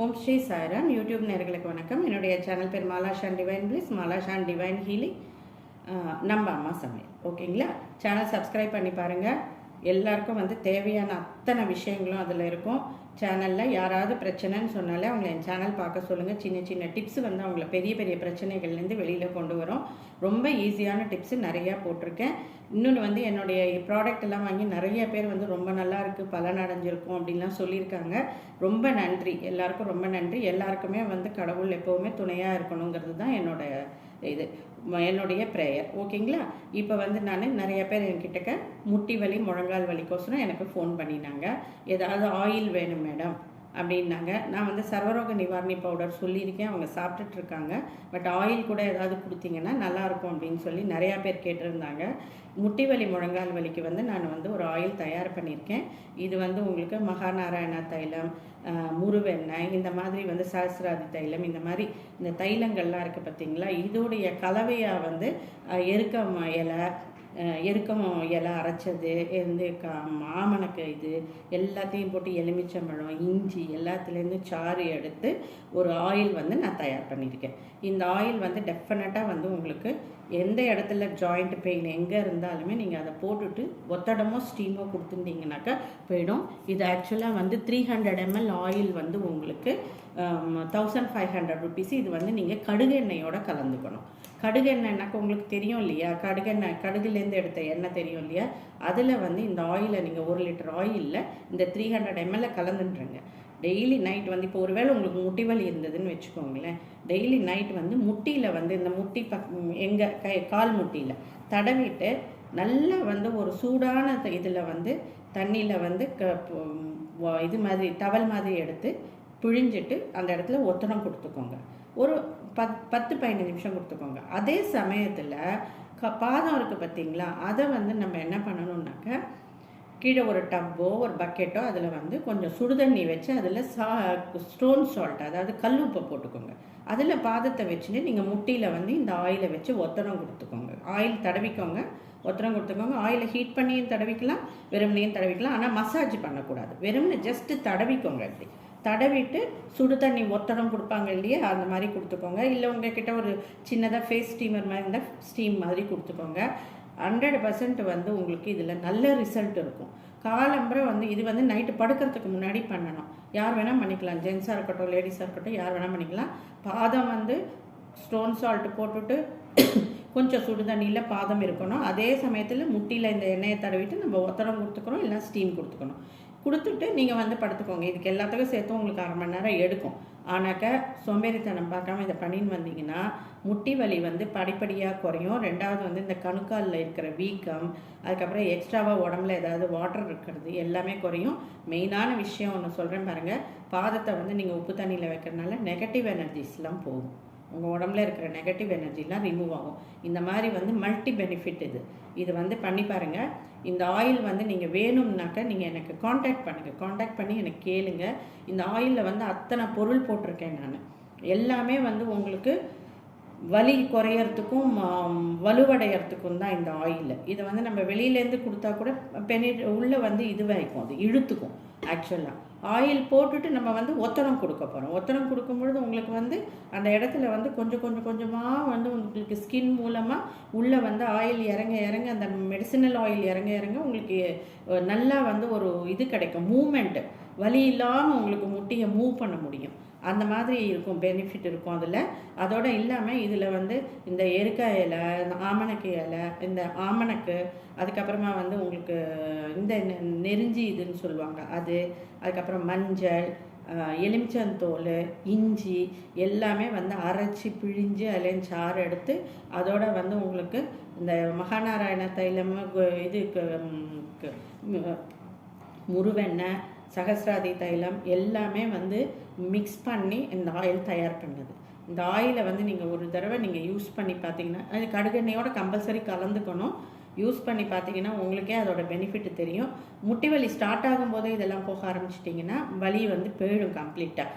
ஓம் Sri Sairam. YouTube நேர்களுக்கு வணக்கம். என்னுடைய சேனல் பேர் Malashan divine bliss. Malashan divine healing நம்ம அம்மா சமையல். ஓகேங்களா? சேனல் சப்ஸ்கிரைப் பண்ணி பாருங்கள் எல்லாருக்கும் வந்து தேவையான அத்தனை விஷயங்களும் அதில் இருக்கும். சேனலில் யாராவது பிரச்சனைன்னு சொன்னாலே அவங்கள என் சேனல் பார்க்க சொல்லுங்கள் சின்ன சின்ன டிப்ஸ் வந்து அவங்கள பெரிய பெரிய பிரச்சனைகள்லேருந்து வெளியில் கொண்டு வரும். ரொம்ப ஈஸியான டிப்ஸு நிறையா போட்டிருக்கேன். இன்னொன்று வந்து என்னுடைய ப்ராடக்ட் எல்லாம் வாங்கி நிறைய பேர் வந்து ரொம்ப நல்லா இருக்குது பலன் அடைஞ்சிருக்கும் அப்படின்லாம் சொல்லியிருக்காங்க. ரொம்ப நன்றி. எல்லாருக்கும் ரொம்ப நன்றி. எல்லாருக்குமே வந்து கடவுள் எப்போவுமே துணையாக இருக்கணுங்கிறது தான் என்னோட இது என்னுடைய ப்ரேயர் ஓகேங்களா இப்போ வந்து நான் நிறைய பேர் என்கிட்டக்க முட்டி வலி முழங்கால் வலிக்கோசரம் எனக்கு ஃபோன் பண்ணினாங்க. ஏதாவது ஆயில் வேணும் மேடம் அப்படின்னாங்க. நான் வந்து சர்வரோக நிவாரணி பவுடர் சொல்லியிருக்கேன். அவங்க சாப்பிட்டுட்டு இருக்காங்க பட் ஆயில் கூட ஏதாவது கொடுத்தீங்கன்னா நல்லாயிருக்கும் அப்படின்னு சொல்லி நிறையா பேர் கேட்டிருந்தாங்க. முட்டி வலி முழங்கால் வலிக்கு வந்து நான் வந்து ஒரு ஆயில் தயார் பண்ணியிருக்கேன். இது வந்து உங்களுக்கு மகாநாராயண தைலம் முருவெண்ணெய் இந்த மாதிரி வந்து சஹஸ்ராதி தைலம் இந்த மாதிரி இந்த தைலங்கள்லாம் இருக்குது பார்த்தீங்களா? இதோடைய கலவையாக வந்து எருக்க எருக்கம் இலை எருக்கம் இலை அரைச்சது வந்து கா மாமணக்கு இது எல்லாத்தையும் போட்டு எலுமிச்சம்பழம் இஞ்சி எல்லாத்துலேருந்து சாறு எடுத்து ஒரு ஆயில் வந்து நான் தயார் பண்ணியிருக்கேன். இந்த ஆயில் வந்து டெஃபினட்டாக வந்து உங்களுக்கு எந்த இடத்துல ஜாயிண்ட் பெயின் எங்கே இருந்தாலுமே நீங்கள் அதை போட்டுட்டு ஒத்தடமோ ஸ்டீமோ கொடுத்துருந்தீங்கனாக்கா போயிடும். இது ஆக்சுவலாக வந்து த்ரீ ஹண்ட்ரட் எம்எல் ஆயில் வந்து உங்களுக்கு தௌசண்ட் ஃபைவ் ஹண்ட்ரட் ருபீஸ் இது வந்து நீங்கள் கடுகு எண்ணெயோட கலந்துக்கணும். கடுகு எண்ணெய்னாக்கா உங்களுக்கு தெரியும் இல்லையா? கடுகு எண்ணெய் கடுகுலேருந்து எடுத்த எண்ணெய் தெரியும் இல்லையா? அதில் வந்து இந்த ஆயிலை நீங்கள் ஒரு லிட்டர் ஆயிலில் இந்த த்ரீ ஹண்ட்ரட் எம்எல்ல கலந்துட்டுருங்க டெய்லி நைட் வந்து இப்போ ஒருவேளை உங்களுக்கு முட்டி வலி இருந்ததுன்னு வச்சுக்கோங்களேன். டெய்லி நைட் வந்து முட்டியில் வந்து இந்த முட்டி பக் எங்கள் கை கால் முட்டியில் தடவிட்டு நல்லா வந்து ஒரு சூடான இதில் வந்து தண்ணியில் வந்து க இது மாதிரி டவல் மாதிரி எடுத்து பிழிஞ்சிட்டு அந்த இடத்துல ஒத்தடம் கொடுத்துக்கோங்க. ஒரு பத் பத்து பதினஞ்சு நிமிஷம் கொடுத்துக்கோங்க. அதே சமயத்தில் க பாதம் இருக்குது பார்த்தீங்களா அதை வந்து நம்ம என்ன பண்ணணும்னாக்க கீழே ஒரு டப்போ ஒரு பக்கெட்டோ அதில் வந்து கொஞ்சம் சுடுதண்ணி வச்சு அதில் சா ஸ்டோன் சால்ட் அதாவது கல் உப்பை போட்டுக்கோங்க. அதில் பாதத்தை வச்சுட்டு நீங்கள் முட்டியில் வந்து இந்த ஆயிலை வச்சு ஒத்தனம் கொடுத்துக்கோங்க. ஆயில் தடவிக்கோங்க. ஒத்தடம் கொடுத்துக்கோங்க. ஆயிலை ஹீட் பண்ணியும் தடவிக்கலாம் வெறுமனையும் தடவிக்கலாம். ஆனால் மசாஜ் பண்ணக்கூடாது. வெறும்னு ஜஸ்ட்டு தடவிக்கோங்க இப்படி தடவிட்டு சுடு தண்ணி ஒத்தடம் கொடுப்பாங்க இல்லையா? அந்த மாதிரி கொடுத்துக்கோங்க. இல்லை உங்ககிட்ட ஒரு சின்னதாக ஃபேஸ் ஸ்டீமர் மாதிரி இருந்தால் ஸ்டீம் மாதிரி கொடுத்துக்கோங்க. ஹண்ட்ரட் பர்சன்ட் வந்து உங்களுக்கு இதில் நல்ல ரிசல்ட் இருக்கும். காலம்புரை வந்து இது வந்து நைட்டு படுக்கிறதுக்கு முன்னாடி பண்ணணும். யார் வேணால் பண்ணிக்கலாம். ஜென்ஸாக இருக்கட்டும் லேடிஸாக இருக்கட்டும் யார் வேணால் பண்ணிக்கலாம். பாதம் வந்து ஸ்டோன் சால்ட் போட்டுட்டு கொஞ்சம் சுடு தண்ணியில் பாதம் இருக்கணும். அதே சமயத்தில் முட்டியில் இந்த எண்ணெயை தடவிட்டு நம்ம ஒத்தடம் கொடுத்துக்கணும் இல்லைனா ஸ்டீம் கொடுத்துக்கணும். கொடுத்துட்டு நீங்கள் வந்து படுத்துக்கோங்க. இதுக்கு எல்லாத்துக்கும் சேர்த்து உங்களுக்கு அரை மணி நேரம் எடுக்கும். ஆனாக்க சோம்பேறித்தனம் பார்க்காம இதை பண்ணின்னு வந்தீங்கன்னா முட்டி வலி வந்து படிப்படியாக குறையும். ரெண்டாவது வந்து இந்த கணுக்காலில் இருக்கிற வீக்கம் அதுக்கப்புறம் எக்ஸ்ட்ராவாக உடம்புல ஏதாவது வாட்டர் இருக்கிறது எல்லாமே குறையும். மெயினான விஷயம் ஒன்று சொல்கிறேன் பாருங்கள் பாதத்தை வந்து நீங்கள் உப்பு தண்ணியில் வைக்கிறதுனால நெகட்டிவ் எனர்ஜிஸ்லாம் போகும். உங்கள் உடம்புல இருக்கிற நெகட்டிவ் எனர்ஜிலாம் ரிமூவ் ஆகும். இந்த மாதிரி வந்து மல்டி பெனிஃபிட் இது. இது வந்து பண்ணி பாருங்கள் இந்த ஆயில் வந்து நீங்கள் வேணும்னாக்கா நீங்கள் எனக்கு காண்டாக்ட் பண்ணுங்கள் காண்டாக்ட் பண்ணி எனக்கு கேளுங்க. இந்த ஆயிலில் வந்து அத்தனை பொருள் போட்டிருக்கேன் நான். எல்லாமே வந்து உங்களுக்கு வலி குறையறதுக்கும் வலுவடைகிறதுக்கும் வலுவடையறதுக்கும் தான் இந்த ஆயில் இதை வந்து நம்ம வெளியிலேருந்து கொடுத்தா கூட பெனி உள்ளே வந்து இது வரைக்கும் அது இழுத்துக்கும் ஆக்சுவலாக ஆயில் போட்டுட்டு நம்ம வந்து ஒத்தனம் கொடுக்க போகிறோம் ஒத்தனம் கொடுக்கும்பொழுது உங்களுக்கு வந்து அந்த இடத்துல வந்து கொஞ்சம் கொஞ்சம் கொஞ்சமாக வந்து உங்களுக்கு ஸ்கின் மூலமாக உள்ளே வந்து ஆயில் இறங்க இறங்க அந்த மெடிசினல் ஆயில் இறங்க இறங்க உங்களுக்கு நல்லா வந்து ஒரு இது கிடைக்கும் மூமெண்ட்டு வலி இல்லாமல் உங்களுக்கு முட்டியை மூவ் பண்ண முடியும். அந்த மாதிரி இருக்கும் பெனிஃபிட் இருக்கும் அதில். அதோடு இல்லாமல் இதில் வந்து இந்த எருக்காய் இலை இந்த ஆமணக்கு இலை இந்த ஆமணக்கு அதுக்கப்புறமா வந்து உங்களுக்கு இந்த நெ- நெருஞ்சி இதுன்னு சொல்லுவாங்க அது அதுக்கப்புறம் மஞ்சள் எலுமிச்சந்தோல் இஞ்சி எல்லாமே வந்து அரைச்சி பிழிஞ்சு அதுலேயும் சாறு எடுத்து அதோட வந்து உங்களுக்கு இந்த மகாநாராயண தைலம் இது முருவெண்ணெய் சகசிராதி தைலம் எல்லாமே வந்து மிக்ஸ் பண்ணி இந்த ஆயில் தயார் பண்ணுது. இந்த ஆயிலை வந்து நீங்கள் ஒரு தடவை நீங்கள் யூஸ் பண்ணி பார்த்தீங்கன்னா அது கடுகெண்ணையோட கம்பல்சரி கலந்துக்கணும். யூஸ் பண்ணி பார்த்தீங்கன்னா உங்களுக்கே அதோட பெனிஃபிட் தெரியும். முட்டி வலி ஸ்டார்ட் ஆகும்போதே இதெல்லாம் போக ஆரம்பிச்சிட்டிங்கன்னா வலி வந்து போயிடும் கம்ப்ளீட்டாக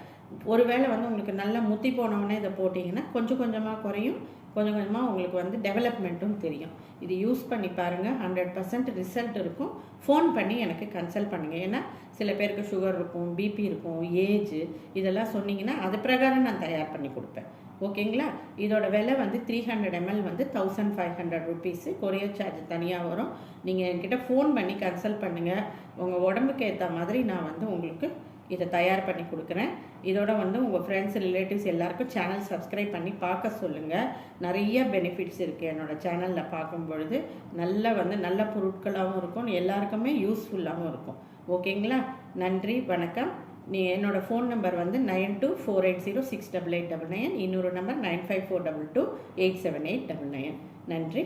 ஒருவேளை வந்து உங்களுக்கு நல்லா முத்தி போனவுடனே இதை போட்டிங்கன்னா கொஞ்சம் கொஞ்சமாக குறையும். கொஞ்சம் கொஞ்சமாக உங்களுக்கு வந்து டெவலப்மெண்ட்டும் தெரியும். இது யூஸ் பண்ணி பாருங்கள் ஹண்ட்ரட் பர்சன்ட் ரிசல்ட் இருக்கும். ஃபோன் பண்ணி எனக்கு கன்சல்ட் பண்ணுங்கள் ஏன்னா சில பேருக்கு சுகர் இருக்கும் பிபி இருக்கும் ஏஜ் இதெல்லாம் சொன்னீங்கன்னா அது பிரகாரம் நான் தயார் பண்ணி கொடுப்பேன். ஓகேங்களா இதோட விலை வந்து த்ரீ ஹண்ட்ரட் எம்எல் வந்து thousand five hundred rupees courier charge தனியாக வரும். நீங்கள் என்கிட்ட ஃபோன் பண்ணி கன்சல்ட் பண்ணுங்கள் உங்கள் உடம்புக்கு ஏற்ற மாதிரி நான் வந்து உங்களுக்கு இதை தயார் பண்ணி கொடுக்குறேன். இதோட வந்து உங்கள் ஃப்ரெண்ட்ஸ் ரிலேட்டிவ்ஸ் எல்லாருக்கும் சேனல் சப்ஸ்கிரைப் பண்ணி பார்க்க சொல்லுங்கள் நிறைய பெனிஃபிட்ஸ் இருக்குது என்னோடய சேனலில் பார்க்கும் பொழுது நல்ல வந்து நல்ல பொருட்களாகவும் இருக்கும். எல்லாருக்குமே யூஸ்ஃபுல்லாகவும் இருக்கும். ஓகேங்களா? நன்றி வணக்கம். நீ என்னோடய ஃபோன் நம்பர் வந்து nine two four eight zero six double eight double nine இன்னொரு number nine five four double two eight seven eight double nine நன்றி.